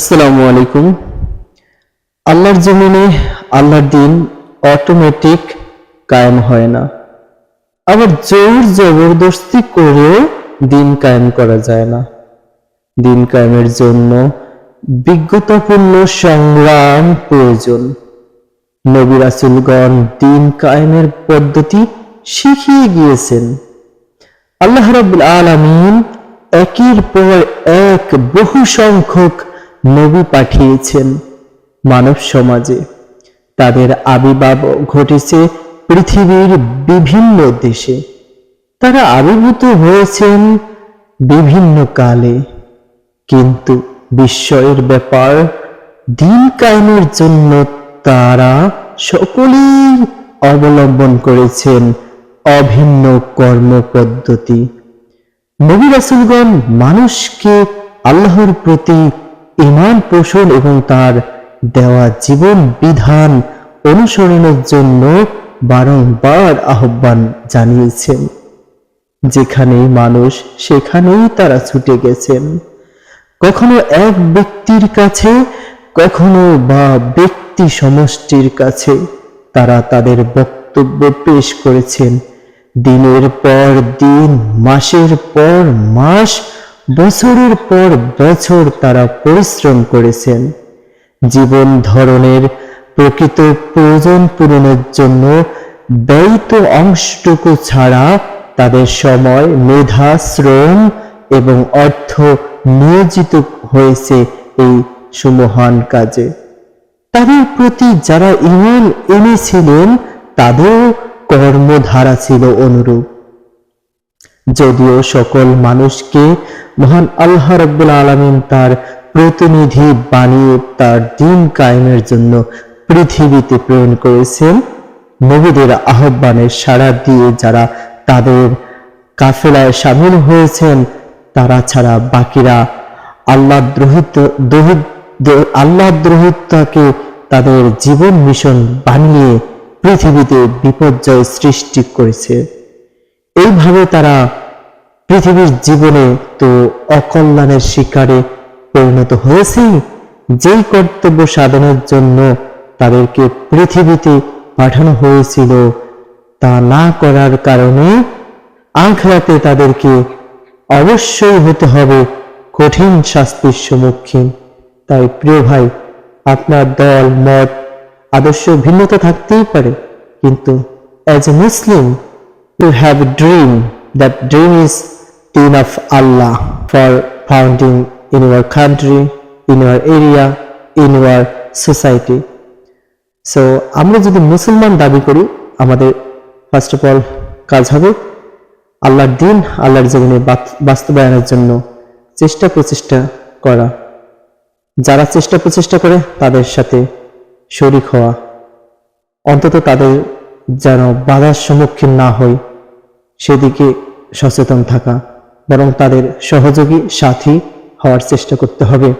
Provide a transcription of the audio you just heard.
আসসালামু আলাইকুম। আল্লাহর জমিনে আল্লাহর দিন অটোমেটিক কায়েম হয় না। আবার জোর জবরদস্তি করেও দিন কায়েম করা যায় না। দিন কায়েমের জন্য বিজ্ঞতাপূর্ণ সংগ্রাম প্রয়োজন। নবী রাসূলগণ দিন কায়েমের পদ্ধতি শিখিয়ে গিয়েছেন। আল্লাহ রাব্বুল আলামিন একের পর এক বহু সংখ্যক নবী পাঠিয়েছেন মানব সমাজে। তাদের আবির্ভাব ঘটেছে পৃথিবীর বিভিন্ন দেশে। তারা আবির্ভূত হয়েছেন বিভিন্ন কালে। কিন্তু বিস্ময়ের ব্যাপার, দিন কায়েমের জন্য তারা সকলেই অবলম্বন করেছেন অভিন্ন কর্মপদ্ধতি। নবী রাসূলগণ মানুষকে আল্লাহর প্রতি ইমান পোষণ এবং তার দেওয়া জীবন বিধান অনুসরণের জন্য বারংবার আহ্বান জানিয়েছেন। যেখানেই মানুষ, সেখানেই তারা ছুটে গেছেন। কখনো এক ব্যক্তির কাছে, কখনো বা ব্যক্তি সমষ্টির কাছে তারা তাদের বক্তব্য পেশ করেছেন। দিনের পর দিন, মাসের পর মাস বছরের পর বছর তারা পরিশ্রম করেছেন। জীবন ধরনের প্রকৃত প্রয়োজন পূরণের জন্য ব্যয়িত অংশটুকু ছাড়া তাদের সময়, মেধা, শ্রম এবং অর্থ নিয়োজিত হয়েছে এই সুমহান কাজে। তাদের প্রতি যারা ইমান এনেছিলেন, তাদেরও কর্মধারা ছিল অনুরূপ। যদিও সকল মানুষকে মহান আল্লাহ রব্বুল আলমিন তার প্রতিনিধি বানিয়ে তার দিন কায়েমের জন্য পৃথিবীতে প্রেরণ করেছেন, নবীদের আহ্বানের সাড়া দিয়ে যারা তাদের কাফেলায় সামিল হয়েছেন, তারা ছাড়া বাকিরা আল্লাহ দ্রোহিত, আল্লাহ দ্রোহিতাকে তাদের জীবন মিশন বানিয়ে পৃথিবীতে বিপর্যয় সৃষ্টি করেছে। এইভাবে তারা পৃথিবীর জীবনে তো অকল্যাণের শিকারে পরিণত হয়েছে। যেই কর্তব্য সাধনের জন্য তাদেরকে পৃথিবীতে পাঠানো হয়েছিল, তা না করার কারণে আখরাতে তাদেরকে অবশ্যই হতে হবে কঠিন শাস্তির সম্মুখীন। তাই প্রিয় ভাই, আপনার দল, মত, আদর্শ ভিন্নতা থাকতেই পারে, কিন্তু as a Muslim to have a dream that dream is deen of Allah for founding in your country in your area in your society so আমরা যদি মুসলমান দাবি করি, আমাদের ফার্স্ট অফ অল কাজ হবে আল্লাহর দিন, আল্লাহর জীবনে বাস্তবায়নের জন্য চেষ্টা প্রচেষ্টা করা। যারা চেষ্টা প্রচেষ্টা করে, তাদের সাথে শরিক হওয়া। অন্তত তাদের যেন বাধার সম্মুখীন না হয় সেদিকে সচেতন থাকা বরং তাদের সহযোগী সাথী হওয়ার চেষ্টা করতে হবে।